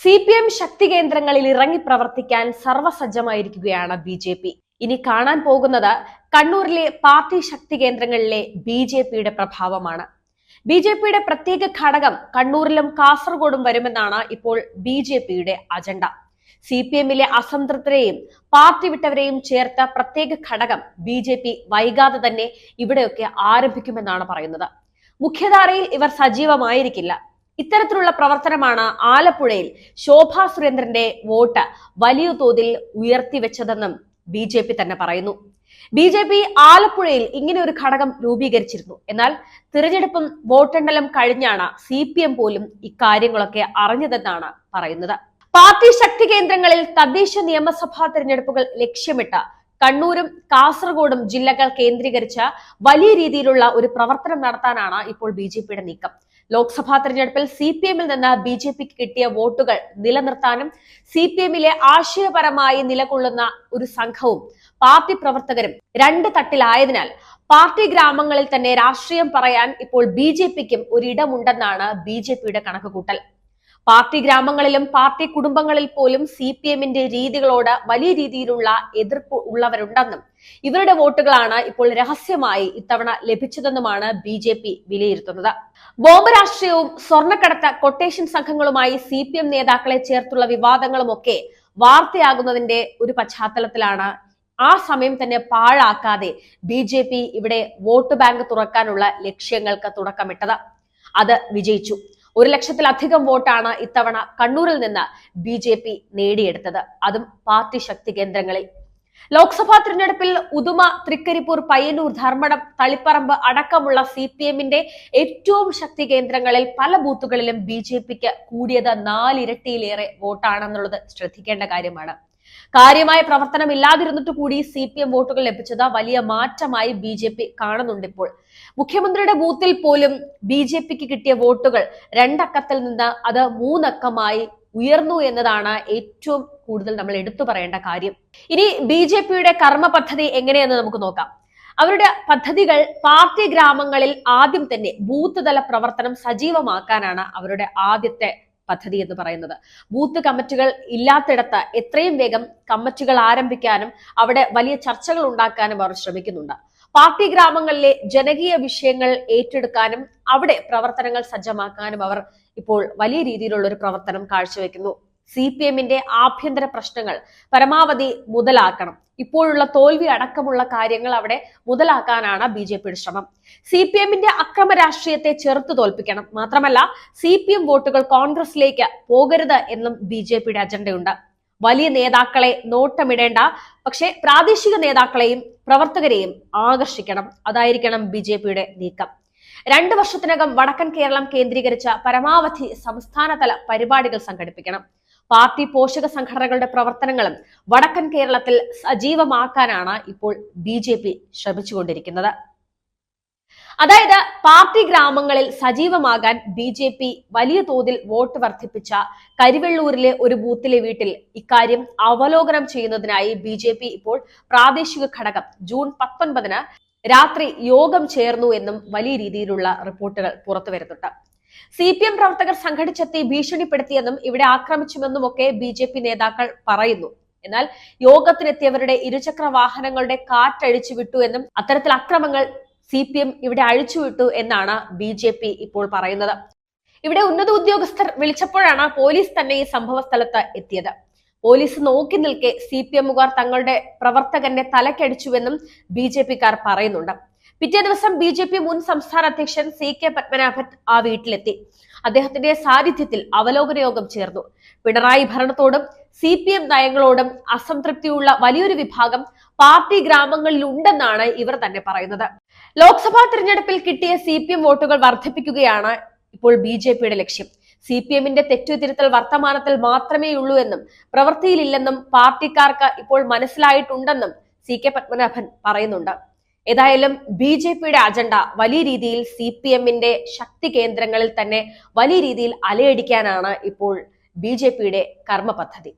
C P M ശക്തി കേന്ദ്രങ്ങളിൽ ഇറങ്ങി പ്രവർത്തിക്കാൻ സർവസജ്ജമായിരിക്കുകയാണ് ബി ജെ പി. ഇനി കാണാൻ പോകുന്നത് കണ്ണൂരിലെ പാർട്ടി ശക്തി കേന്ദ്രങ്ങളിലെ ബി ജെ പിയുടെ പ്രഭാവമാണ്. ബി ജെ പിയുടെ പ്രത്യേക ഘടകം കണ്ണൂരിലും കാസർഗോഡും വരുമെന്നാണ് ഇപ്പോൾ ബി ജെ പിയുടെ അജണ്ട. സി പി എമ്മിലെ അസംതൃപ്തരെയും പാർട്ടി വിട്ടവരെയും ചേർത്ത പ്രത്യേക ഘടകം ബി ജെ പി വൈകാതെ തന്നെ ഇവിടെയൊക്കെ ആരംഭിക്കുമെന്നാണ് പറയുന്നത്. മുഖ്യധാരയിൽ ഇവർ സജീവമായിരിക്കില്ല. ഇത്തരത്തിലുള്ള പ്രവർത്തനമാണ് ആലപ്പുഴയിൽ ശോഭാ സുരേന്ദ്രന്റെ വോട്ട് വലിയ തോതിൽ ഉയർത്തിവെച്ചതെന്നും ബി ജെ പി തന്നെ പറയുന്നു. ബി ജെ പി ആലപ്പുഴയിൽ ഇങ്ങനെ ഒരു ഘടകം രൂപീകരിച്ചിരുന്നു. എന്നാൽ തിരഞ്ഞെടുപ്പും വോട്ടെണ്ണലും കഴിഞ്ഞാണ് സി പി എം പോലും ഇക്കാര്യങ്ങളൊക്കെ അറിഞ്ഞതെന്നാണ് പറയുന്നത്. പാർട്ടി ശക്തി കേന്ദ്രങ്ങളിൽ തദ്ദേശ നിയമസഭാ തിരഞ്ഞെടുപ്പുകൾ ലക്ഷ്യമിട്ട് കണ്ണൂരും കാസർഗോഡും ജില്ലകൾ കേന്ദ്രീകരിച്ച വലിയ രീതിയിലുള്ള ഒരു പ്രവർത്തനം നടത്താനാണ് ഇപ്പോൾ ബി നീക്കം. ലോക്സഭാ തെരഞ്ഞെടുപ്പിൽ സി പി എമ്മിൽ നിന്ന് ബി ജെ പിക്ക് കിട്ടിയ വോട്ടുകൾ നിലനിർത്താനും സി പി എമ്മിലെ ആശയപരമായി നിലകൊള്ളുന്ന ഒരു സംഘവും പാർട്ടി പ്രവർത്തകരും രണ്ട് തട്ടിലായതിനാൽ പാർട്ടി ഗ്രാമങ്ങളിൽ തന്നെ രാഷ്ട്രീയം പറയാൻ ഇപ്പോൾ ബി ജെ പിക്കും ഒരിടമുണ്ടെന്നാണ് ബി ജെ പിയുടെ കണക്കുകൂട്ടൽ. പാർട്ടി ഗ്രാമങ്ങളിലും പാർട്ടി കുടുംബങ്ങളിൽ പോലും സി പി എമ്മിന്റെ രീതികളോട് വലിയ രീതിയിലുള്ള എതിർപ്പ് ഉള്ളവരുണ്ടെന്നും ഇവരുടെ വോട്ടുകളാണ് ഇപ്പോൾ രഹസ്യമായി ഇത്തവണ ലഭിച്ചതെന്നുമാണ് ബി ജെ പി വിലയിരുത്തുന്നത്. ബോംബ് രാഷ്ട്രീയവും സ്വർണക്കടത്ത് കൊട്ടേഷൻ സംഘങ്ങളുമായി സി പി എം നേതാക്കളെ ചേർത്തുള്ള വിവാദങ്ങളുമൊക്കെ വാർത്തയാകുന്നതിന്റെ ഒരു പശ്ചാത്തലത്തിലാണ് ആ സമയം തന്നെ പാഴാക്കാതെ ബി ജെ പി ഇവിടെ വോട്ട് ബാങ്ക് തുറക്കാനുള്ള ലക്ഷ്യങ്ങൾക്ക് തുടക്കമിട്ടത്. അത് വിജയിച്ചു. ഒരു ലക്ഷത്തിലധികം വോട്ടാണ് ഇത്തവണ കണ്ണൂരിൽ നിന്ന് ബി ജെ പി നേടിയെടുത്തത്. അതും പാർട്ടി ശക്തി കേന്ദ്രങ്ങളിൽ. ലോക്സഭാ തിരഞ്ഞെടുപ്പിൽ ഉദുമ തൃക്കരിപ്പൂർ പയ്യന്നൂർ ധർമ്മടം തളിപ്പറമ്പ് അടക്കമുള്ള സി പി എമ്മിന്റെ ഏറ്റവും ശക്തി കേന്ദ്രങ്ങളിൽ പല ബൂത്തുകളിലും ബി ജെ പിക്ക് കൂടിയത് നാലിരട്ടിയിലേറെ വോട്ടാണെന്നുള്ളത് ശ്രദ്ധിക്കേണ്ട കാര്യമാണ്. കാര്യമായ പ്രവർത്തനം ഇല്ലാതിരുന്നിട്ട് കൂടി സി പി എം വോട്ടുകൾ ലഭിച്ചത് വലിയ മാറ്റമായി ബി ജെ പി കാണുന്നുണ്ട് ഇപ്പോൾ. മുഖ്യമന്ത്രിയുടെ ബൂത്തിൽ പോലും ബി ജെ പിക്ക് കിട്ടിയ വോട്ടുകൾ രണ്ടക്കത്തിൽ നിന്ന് അത് മൂന്നക്കമായി ഉയർന്നു എന്നതാണ് ഏറ്റവും കൂടുതൽ നമ്മൾ എടുത്തു പറയേണ്ട കാര്യം. ഇനി ബി ജെ പിയുടെ കർമ്മ പദ്ധതി എങ്ങനെയെന്ന് നമുക്ക് നോക്കാം. അവരുടെ പദ്ധതികൾ പാർട്ടി ഗ്രാമങ്ങളിൽ ആദ്യം തന്നെ ബൂത്ത് തല പ്രവർത്തനം സജീവമാക്കാനാണ് അവരുടെ ആദ്യത്തെ പദ്ധതി എന്ന് പറയുന്നത്. ബൂത്ത് കമ്മിറ്റികൾ ഇല്ലാത്തിടത്ത് എത്രയും വേഗം കമ്മിറ്റികൾ ആരംഭിക്കാനും അവിടെ വലിയ ചർച്ചകൾ ഉണ്ടാക്കാനും അവർ ശ്രമിക്കുന്നുണ്ട്. പാർട്ടി ഗ്രാമങ്ങളിലെ ജനകീയ വിഷയങ്ങൾ ഏറ്റെടുക്കാനും അവിടെ പ്രവർത്തനങ്ങൾ സജ്ജമാക്കാനും അവർ ഇപ്പോൾ വലിയ രീതിയിലുള്ള ഒരു പ്രവർത്തനം കാഴ്ചവെക്കുന്നു. സി പി എമ്മിന്റെ ആഭ്യന്തര പ്രശ്നങ്ങൾ പരമാവധി മുതലാക്കണം. ഇപ്പോഴുള്ള തോൽവി അടക്കമുള്ള കാര്യങ്ങൾ അവിടെ മുതലാക്കാനാണ് ബി ജെ പിയുടെ ശ്രമം. സി പി എമ്മിന്റെ അക്രമ രാഷ്ട്രീയത്തെ ചെറുത്തു തോൽപ്പിക്കണം. മാത്രമല്ല സി പി എം വോട്ടുകൾ കോൺഗ്രസിലേക്ക് പോകരുത് എന്നും ബി ജെ പിയുടെ അജണ്ടയുണ്ട്. വലിയ നേതാക്കളെ നോട്ടമിടേണ്ട പക്ഷേ പ്രാദേശിക നേതാക്കളെയും പ്രവർത്തകരെയും ആകർഷിക്കണം. അതായിരിക്കണം ബി ജെ പിയുടെ നീക്കം. രണ്ടു വർഷത്തിനകം വടക്കൻ കേരളം കേന്ദ്രീകരിച്ച പരമാവധി സംസ്ഥാനതല പരിപാടികൾ സംഘടിപ്പിക്കണം. പാർട്ടി പോഷക സംഘടനകളുടെ പ്രവർത്തനങ്ങളും വടക്കൻ കേരളത്തിൽ സജീവമാക്കാനാണ് ഇപ്പോൾ ബി ജെ പി ശ്രമിച്ചുകൊണ്ടിരിക്കുന്നത്. അതായത് പാർട്ടി ഗ്രാമങ്ങളിൽ സജീവമാകാൻ ബി ജെ പി വലിയ തോതിൽ വോട്ട് വർദ്ധിപ്പിച്ച കരിവെള്ളൂരിലെ ഒരു ബൂത്തിലെ വീട്ടിൽ ഇക്കാര്യം അവലോകനം ചെയ്യുന്നതിനായി ബി ജെ പി ഇപ്പോൾ പ്രാദേശിക ഘടകം ജൂൺ പത്തൊൻപതിന് രാത്രി യോഗം ചേർന്നു എന്നും വലിയ രീതിയിലുള്ള റിപ്പോർട്ടുകൾ പുറത്തു വരുന്നുണ്ട് സി പി എം പ്രവർത്തകർ സംഘടിച്ചെത്തി ഭീഷണിപ്പെടുത്തിയെന്നും ഇവിടെ ആക്രമിച്ചുവെന്നും ഒക്കെ ബി ജെ പി നേതാക്കൾ പറയുന്നു. എന്നാൽ യോഗത്തിനെത്തിയവരുടെ ഇരുചക്ര വാഹനങ്ങളുടെ കാറ്റഴിച്ചു വിട്ടു എന്നും അത്തരത്തിൽ അക്രമങ്ങൾ സി പി എം ഇവിടെ അഴിച്ചുവിട്ടു എന്നാണ് ബി ജെ പി ഇപ്പോൾ പറയുന്നത്. ഇവിടെ ഉന്നത ഉദ്യോഗസ്ഥർ വിളിച്ചപ്പോഴാണ് പോലീസ് തന്നെ ഈ സംഭവ സ്ഥലത്ത് എത്തിയത്. പോലീസ് നോക്കി നിൽക്കെ സി പി എമ്മുകാർ തങ്ങളുടെ പ്രവർത്തകന്റെ തലക്കടിച്ചുവെന്നും ബി ജെ പിക്കാർ പറയുന്നുണ്ട്. പിറ്റേ ദിവസം ബി ജെ പി മുൻ സംസ്ഥാന അധ്യക്ഷൻ സി കെ പത്മനാഭൻ ആ വീട്ടിലെത്തി. അദ്ദേഹത്തിന്റെ സാന്നിധ്യത്തിൽ അവലോകന യോഗം ചേർന്നു. പിണറായി ഭരണത്തോടും സി പി എം നയങ്ങളോടും അസംതൃപ്തിയുള്ള വലിയൊരു വിഭാഗം പാർട്ടി ഗ്രാമങ്ങളിൽ ഉണ്ടെന്നാണ് ഇവർ തന്നെ പറയുന്നത്. ലോക്സഭാ തിരഞ്ഞെടുപ്പിൽ കിട്ടിയ സി പി എം വോട്ടുകൾ വർദ്ധിപ്പിക്കുകയാണ് ഇപ്പോൾ ബി ജെ പിയുടെ ലക്ഷ്യം. സി പി എമ്മിന്റെ തെറ്റുതിരുത്തൽ വർത്തമാനത്തിൽ മാത്രമേ ഉള്ളൂ എന്നും പ്രവൃത്തിയിലില്ലെന്നും പാർട്ടിക്കാർക്ക് ഇപ്പോൾ മനസ്സിലായിട്ടുണ്ടെന്നും സി കെ പത്മനാഭൻ പറയുന്നുണ്ട്. ഏതായാലും ബി ജെ പിയുടെ അജണ്ട വലിയ രീതിയിൽ സി പി എമ്മിന്റെ ശക്തി കേന്ദ്രങ്ങളിൽ തന്നെ വലിയ രീതിയിൽ അലയടിക്കാനാണ് ഇപ്പോൾ ബി ജെ പിയുടെ കർമ്മ പദ്ധതി.